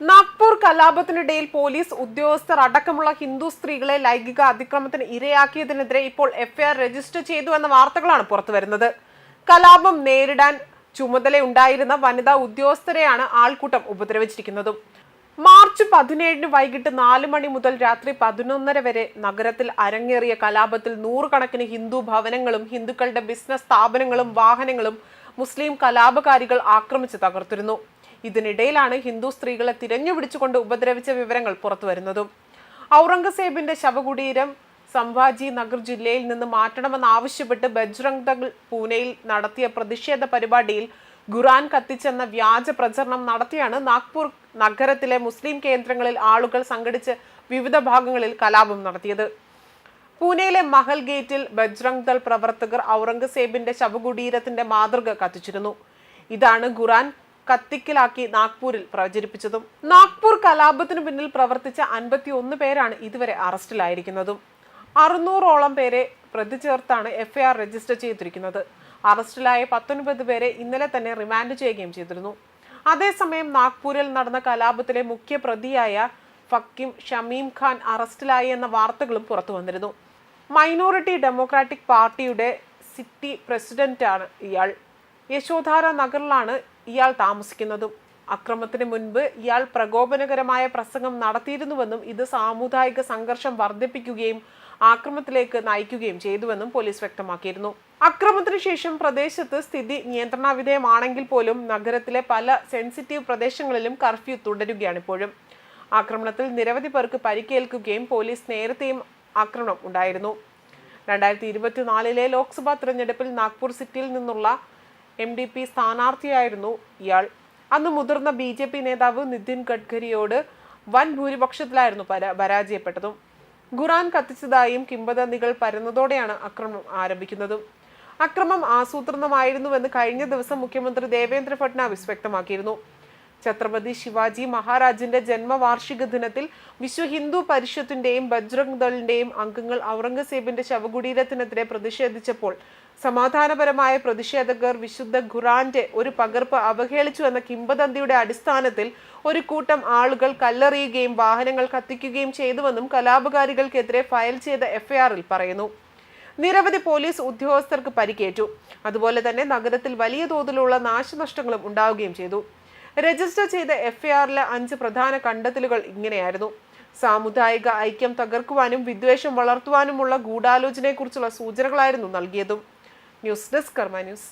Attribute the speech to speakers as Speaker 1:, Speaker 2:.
Speaker 1: Nagpur കലാപത്തിനിടയിൽ police ഉദ്യോഗസ്ഥർ അടക്കമുള്ള ഹിന്ദു സ്ത്രീകളെ ലൈംഗിക അതിക്രമത്തിന് ഇരയാക്കിയതിനെതിരെ ഇപ്പോൾ എഫ്ഐആർ രജിസ്റ്റർ ചെയ്തു എന്ന വാർത്തകളാണ് പുറത്തുവരുന്നത്. കലാപം നേരിടാൻ ചുമതലയുണ്ടായിരുന്ന വനിതാ ഉദ്യോഗസ്ഥരെയാണ് ആൾക്കൂട്ടം ഉപദ്രവിച്ചിരിക്കുന്നതും. മാർച്ച് പതിനേഴിന് വൈകിട്ട് നാല് മണി മുതൽ രാത്രി പതിനൊന്നര വരെ നഗരത്തിൽ അരങ്ങേറിയ കലാപത്തിൽ നൂറുകണക്കിന് ഹിന്ദു ഭവനങ്ങളും ഹിന്ദുക്കളുടെ ബിസിനസ് സ്ഥാപനങ്ങളും വാഹനങ്ങളും മുസ്ലിം കലാപകാരികൾ ആക്രമിച്ച് തകർത്തിരുന്നു. ഇതിനിടയിലാണ് ഹിന്ദു സ്ത്രീകളെ തിരഞ്ഞുപിടിച്ചുകൊണ്ട് ഉപദ്രവിച്ച വിവരങ്ങൾ പുറത്തുവരുന്നതും. ഔറംഗസേബിന്റെ ശവകുടീരം സംഭാജി നഗർ ജില്ലയിൽ നിന്ന് മാറ്റണമെന്നാവശ്യപ്പെട്ട് ബജ്രംഗ് ദൾ പൂനെയിൽ നടത്തിയ പ്രതിഷേധ പരിപാടിയിൽ ഖുറാൻ കത്തിച്ചെന്ന വ്യാജ പ്രചരണം നടത്തിയാണ് നാഗ്പൂർ നഗരത്തിലെ മുസ്ലിം കേന്ദ്രങ്ങളിൽ ആളുകൾ സംഘടിച്ച് വിവിധ ഭാഗങ്ങളിൽ കലാപം നടത്തിയത്. പൂനെയിലെ മഹൽ ഗേറ്റിൽ ബജ്രംഗ് ദൾ പ്രവർത്തകർ ഔറംഗസേബിന്റെ ശവകുടീരത്തിന്റെ മാതൃക കത്തിച്ചിരുന്നു. ഇതാണ് ഖുറാൻ കത്തിക്കലാക്കി നാഗ്പൂരിൽ പ്രചരിപ്പിച്ചതും. നാഗ്പൂർ കലാപത്തിനു പിന്നിൽ പ്രവർത്തിച്ച അൻപത്തി ഒന്ന് പേരാണ് ഇതുവരെ അറസ്റ്റിലായിരിക്കുന്നതും. അറുന്നൂറോളം പേരെ പ്രതി ചേർത്താണ് എഫ്ഐആർ രജിസ്റ്റർ ചെയ്തിരിക്കുന്നത്. അറസ്റ്റിലായ പത്തൊൻപത് പേരെ ഇന്നലെ തന്നെ റിമാൻഡ് ചെയ്യുകയും ചെയ്തിരുന്നു. അതേസമയം നാഗ്പൂരിൽ നടന്ന കലാപത്തിലെ മുഖ്യ പ്രതിയായ ഫക്കിം ഷമീം ഖാൻ അറസ്റ്റിലായി എന്ന വാർത്തകളും പുറത്തു വന്നിരുന്നു. മൈനോറിറ്റി ഡെമോക്രാറ്റിക് പാർട്ടിയുടെ സിറ്റി പ്രസിഡന്റാണ് ഇയാൾ. യശോധാര നഗറിലാണ് ഇയാൾ താമസിക്കുന്നതും. അക്രമത്തിന് മുൻപ് ഇയാൾ പ്രകോപനകരമായ പ്രസംഗം നടത്തിയിരുന്നുവെന്നും ഇത് സാമുദായിക സംഘർഷം വർദ്ധിപ്പിക്കുകയും ആക്രമത്തിലേക്ക് നയിക്കുകയും ചെയ്തുവെന്നും പോലീസ് വ്യക്തമാക്കിയിരുന്നു. അക്രമത്തിന് ശേഷം പ്രദേശത്ത് സ്ഥിതി നിയന്ത്രണവിധേയമാണെങ്കിൽ പോലും നഗരത്തിലെ പല സെൻസിറ്റീവ് പ്രദേശങ്ങളിലും കർഫ്യൂ തുടരുകയാണ് ഇപ്പോഴും. ആക്രമണത്തിൽ നിരവധി പേർക്ക് പരിക്കേൽക്കുകയും പോലീസ് നേരത്തെയും ആക്രമണം ഉണ്ടായിരുന്നു. രണ്ടായിരത്തി ഇരുപത്തിനാലിലെ ലോക്സഭാ തിരഞ്ഞെടുപ്പിൽ നാഗ്പൂർ സിറ്റിയിൽ നിന്നുള്ള എം ഡി പി സ്ഥാനാർത്ഥിയായിരുന്നു ഇയാൾ. അന്ന് മുതിർന്ന ബി ജെ പി നേതാവ് നിതിൻ ഗഡ്കരിയോട് വൻ ഭൂരിപക്ഷത്തിലായിരുന്നു പരാജയപ്പെട്ടതും. ഖുറാൻ കത്തിച്ചതായും കിംവദന്തികൾ പരന്നതോടെയാണ് അക്രമം ആരംഭിക്കുന്നതും. അക്രമം ആസൂത്രണമായിരുന്നുവെന്ന് കഴിഞ്ഞ ദിവസം മുഖ്യമന്ത്രി ദേവേന്ദ്ര ഫട്നാവിസ് വ്യക്തമാക്കിയിരുന്നു. ഛത്രപതി ശിവാജി മഹാരാജിന്റെ ജന്മവാർഷിക ദിനത്തിൽ വിശ്വ ഹിന്ദു പരിഷത്തിന്റെയും ബജ്രംഗ് ദളിന്റെയും അംഗങ്ങൾ ഔറംഗസേബിന്റെ ശവകുടീരത്തിനെതിരെ പ്രതിഷേധിച്ചപ്പോൾ സമാധാനപരമായ പ്രതിഷേധകർ വിശുദ്ധ ഖുറാന്റെ ഒരു പകർപ്പ് അവഹേളിച്ചു എന്ന കിംബദന്തിയുടെ അടിസ്ഥാനത്തിൽ ഒരു കൂട്ടം ആളുകൾ കല്ലെറിയുകയും വാഹനങ്ങൾ കത്തിക്കുകയും ചെയ്തുവെന്നും കലാപകാരികൾക്കെതിരെ ഫയൽ ചെയ്ത എഫ്ഐആറിൽ പറയുന്നു. നിരവധി പോലീസ് ഉദ്യോഗസ്ഥർക്ക് പരിക്കേറ്റു. അതുപോലെ തന്നെ നഗരത്തിൽ വലിയ തോതിലുള്ള നാശനഷ്ടങ്ങളും ഉണ്ടാവുകയും ചെയ്തു. രജിസ്റ്റർ ചെയ്ത എഫ്ഐആറിലെ അഞ്ച് പ്രധാന കണ്ടെത്തലുകൾ ഇങ്ങനെയായിരുന്നു. സാമുദായിക ഐക്യം തകർക്കുവാനും വിദ്വേഷം വളർത്തുവാനുമുള്ള ഗൂഢാലോചനയെക്കുറിച്ചുള്ള സൂചനകളായിരുന്നു നൽകിയതും. News desk Karma news.